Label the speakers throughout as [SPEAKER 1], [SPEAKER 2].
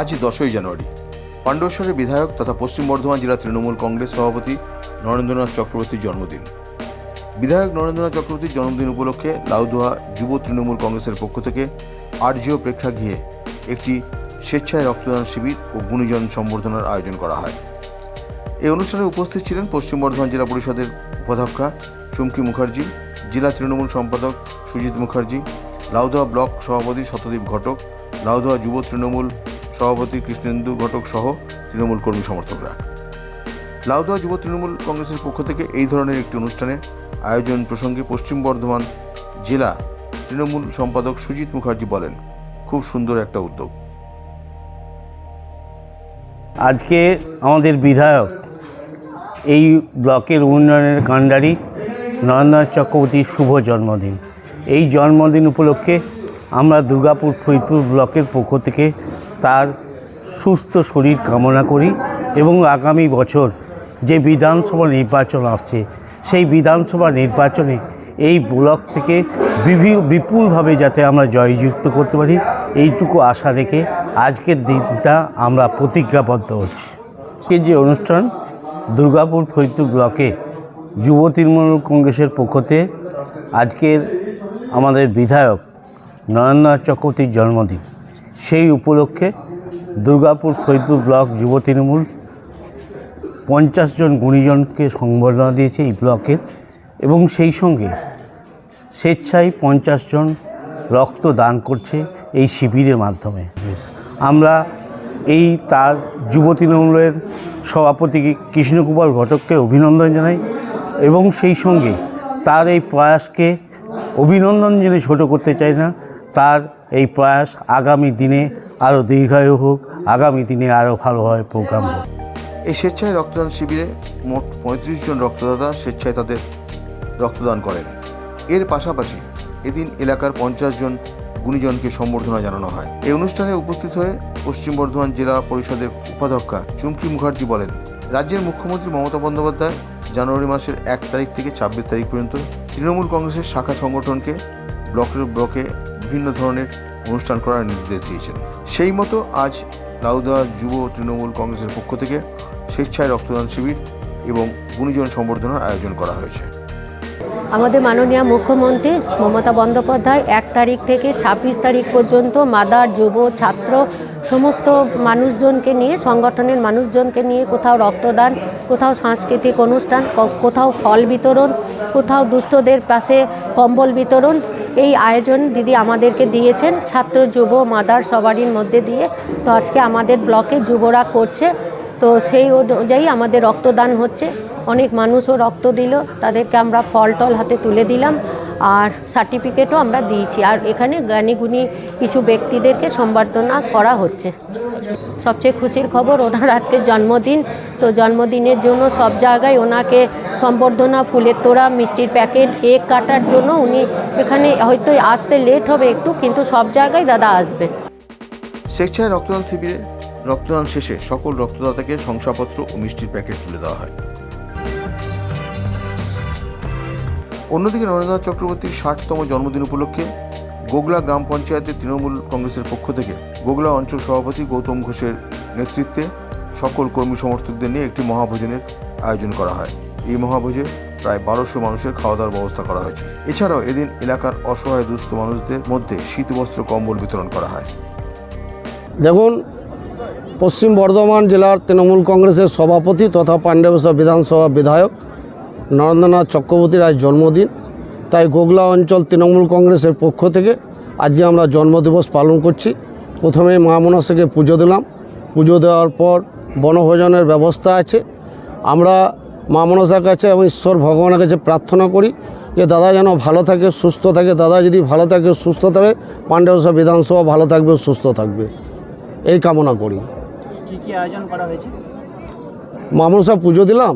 [SPEAKER 1] আজ দশই জানুয়ারি। পাণ্ডবেশ্বরের বিধায়ক তথা পশ্চিম বর্ধমান জেলা তৃণমূল কংগ্রেস সভাপতি নরেন্দ্রনাথ চক্রবর্তীর জন্মদিন। বিধায়ক নরেন্দ্রনাথ চক্রবর্তীর জন্মদিন উপলক্ষে লাউদোহা যুব তৃণমূল কংগ্রেসের পক্ষ থেকে আরজিও প্রেক্ষাগৃহে একটি স্বেচ্ছায় রক্তদান শিবির ও গুণীজন সম্বর্ধনার আয়োজন করা হয়। এই অনুষ্ঠানে উপস্থিত ছিলেন পশ্চিম বর্ধমান জেলা পরিষদের উপাধ্যক্ষা চুমকি মুখার্জি, জেলা তৃণমূল সম্পাদক সুজিত মুখার্জি, লাউদোয়া ব্লক সভাপতি শতদীপ ঘটক, লাউদোয়া যুব তৃণমূল সভাপতি কৃষ্ণেন্দু ঘটক সহ তৃণমূল কর্মী সমর্থকরা। লাউদোয়া যুব তৃণমূল কংগ্রেসের পক্ষ থেকে এই ধরনের একটি অনুষ্ঠানে আয়োজন প্রসঙ্গে পশ্চিম বর্ধমান জেলা তৃণমূল সম্পাদক সুজিত মুখার্জি বলেন, খুব সুন্দর একটা উদ্যোগ।
[SPEAKER 2] আজকে আমাদের বিধায়ক এই ব্লকের উন্নয়নের কাণ্ডারি নরেন্দ্রনাথ চক্রবর্তীর শুভ জন্মদিন। এই জন্মদিন উপলক্ষে আমরা দুর্গাপুর, ফরিদপুর ব্লকের পক্ষ থেকে তার সুস্থ শরীর কামনা করি এবং আগামী বছর যে বিধানসভা নির্বাচন আসছে, সেই বিধানসভা নির্বাচনে এই ব্লক থেকে বিভি- বিপুলভাবে যাতে আমরা জয়যুক্ত করতে পারি, এইটুকু আশা রেখে আজকের দিনটা আমরা প্রতিজ্ঞাবদ্ধ হচ্ছি। আজকের যে অনুষ্ঠান, দুর্গাপুর ফরিদপুর ব্লকে যুব তৃণমূল কংগ্রেসের পক্ষতে আজকের আমাদের বিধায়ক নরেন্দ্রনাথ চক্রবর্তীর জন্মদিন। সেই উপলক্ষে দুর্গাপুর ফরিদপুর ব্লক যুব তৃণমূল পঞ্চাশ জন গুণীজনকে সংবর্ধনা দিয়েছে এই ব্লকের এবং সেই সঙ্গে স্বেচ্ছায় পঞ্চাশ জন রক্ত দান করছে এই শিবিরের মাধ্যমে। আমরা এই তার যুব তৃণমূলের সভাপতি কৃষ্ণকুমার ঘটককে অভিনন্দন জানাই এবং সেই সঙ্গে তার এই প্রয়াসকে অভিনন্দন জেনে ছোটো করতে চাই না। তার এই প্রয়াস আগামী দিনে আরও দীর্ঘায়ু হোক, আগামী দিনে আরও ভালোভাবে প্রোগ্রাম হোক।
[SPEAKER 1] এই স্বেচ্ছায় রক্তদান শিবিরে মোট পঁয়ত্রিশ জন রক্তদাতা স্বেচ্ছায় তাদের রক্তদান করেন। এর পাশাপাশি এদিন এলাকার পঞ্চাশ জন গুণীজনকে সম্বর্ধনা জানানো হয়। এই অনুষ্ঠানে উপস্থিত হয়ে পশ্চিম বর্ধমান জেলা পরিষদের উপাধ্যক্ষা চুমকি মুখার্জি বলেন, রাজ্যের মুখ্যমন্ত্রী মমতা বন্দ্যোপাধ্যায় জানুয়ারি মাসের এক তারিখ থেকে ছাব্বিশ তারিখ পর্যন্ত তৃণমূল কংগ্রেসের শাখা সংগঠনকে ব্লকের ব্লকে বিভিন্ন ধরনের অনুষ্ঠান করার নির্দেশ দিয়েছেন। সেই মতো আজ লাউদা যুব তৃণমূল কংগ্রেসের পক্ষ থেকে স্বেচ্ছায় রক্তদান শিবির এবং গুণীজন সম্বর্ধনার আয়োজন করা হয়েছে।
[SPEAKER 3] আমাদের মাননীয় মুখ্যমন্ত্রী মমতা বন্দ্যোপাধ্যায় এক তারিখ থেকে ছাব্বিশ তারিখ পর্যন্ত মাদার যুব ছাত্র সমস্ত মানুষজনকে নিয়ে, সংগঠনের মানুষজনকে নিয়ে কোথাও রক্তদান, কোথাও সাংস্কৃতিক অনুষ্ঠান কোথাও ফল বিতরণ, কোথাও দুস্থদের পাশে কম্বল বিতরণ এই আয়োজন দিদি আমাদেরকে দিয়েছেন। ছাত্র, যুব মাদার সবারই মধ্যে দিয়ে। তো আজকে আমাদের ব্লকে যুবরা করছে। তো সেই অনুযায়ী আমাদের রক্তদান হচ্ছে। অনেক মানুষও রক্ত দিল। তাদেরকে আমরা ফল টল হাতে তুলে দিলাম। আর সার্টিফিকেটও আমরা দিয়েছি। আর এখানে জ্ঞানীগুণী কিছু ব্যক্তিদেরকে সম্বর্ধনা করা হচ্ছে। সবচেয়ে খুশির খবর, ওনার আজকে জন্মদিন। তো জন্মদিনের জন্য সব জায়গায় ওনাকে সম্বর্ধনা, ফুলের তোড়া, মিষ্টির প্যাকেট, কেক কাটার জন্য উনি এখানে হয়তো আসতে লেট হবে একটু, কিন্তু সব জায়গায় দাদা আসবে।
[SPEAKER 1] স্বেচ্ছায় রক্তদান শিবিরে, রক্তদান শেষে সকল রক্তদাতাকে শংসাপত্র ও মিষ্টির প্যাকেট তুলে দেওয়া হয়। অন্যদিকে নরেন্দ্রনাথ চক্রবর্তীর ষাটতম জন্মদিন উপলক্ষে গোগলা গ্রাম পঞ্চায়েতের তৃণমূল কংগ্রেসের পক্ষ থেকে গোগলা অঞ্চল সভাপতি গৌতম ঘোষের নেতৃত্বে সকল কর্মী সমর্থকদের নিয়ে একটি মহাভোজনের আয়োজন করা হয়। এই মহাভোজে প্রায় বারোশো মানুষের খাওয়া দাওয়ার ব্যবস্থা করা হয়েছে। এছাড়াও এদিন এলাকার অসহায় দুস্থ মানুষদের মধ্যে শীতবস্ত্র, কম্বল বিতরণ করা হয়।
[SPEAKER 4] দেখুন, পশ্চিম বর্ধমান জেলার তৃণমূল কংগ্রেসের সভাপতি তথা পাণ্ডবেশ্বর বিধানসভা বিধায়ক নরেন্দ্রনাথ চক্রবর্তীর আজ জন্মদিন। তাই গোগলা অঞ্চল তৃণমূল কংগ্রেসের পক্ষ থেকে আজকে আমরা জন্মদিবস পালন করছি। প্রথমে মা মনসাকে পুজো দিলাম। পুজো দেওয়ার পর বনভোজনের ব্যবস্থা আছে। আমরা মা মনসার কাছে এবং ঈশ্বর ভগবানের কাছে প্রার্থনা করি যে দাদা যেন ভালো থাকে সুস্থ থাকে। দাদা যদি ভালো থাকে সুস্থ থাকে পাণ্ডবেশ্বর বিধানসভা ভালো থাকবে সুস্থ থাকবে। এই কামনা করি।
[SPEAKER 5] কি কি আয়োজন করা হয়েছে?
[SPEAKER 4] মামনসা পুজো দিলাম।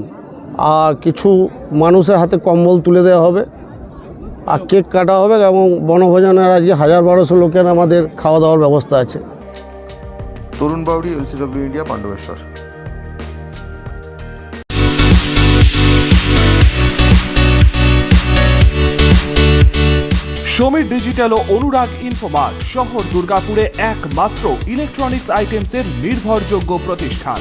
[SPEAKER 4] আর কিছু মানুষের হাতে কম্বল তুলে দেওয়া হবে আর কেক কাটা হবে এবং বনভোজনের আজকে হাজার বারোশো লোকের আমাদের খাওয়া দাওয়ার ব্যবস্থা আছে।
[SPEAKER 1] Tarun Bauri LCW India Pandabeswar.
[SPEAKER 6] Samir digital ও অনুরাগ ইনফোমার্ট শহর দুর্গাপুরে একমাত্র ইলেকট্রনিক্স আইটেমসের নির্ভরযোগ্য প্রতিষ্ঠান।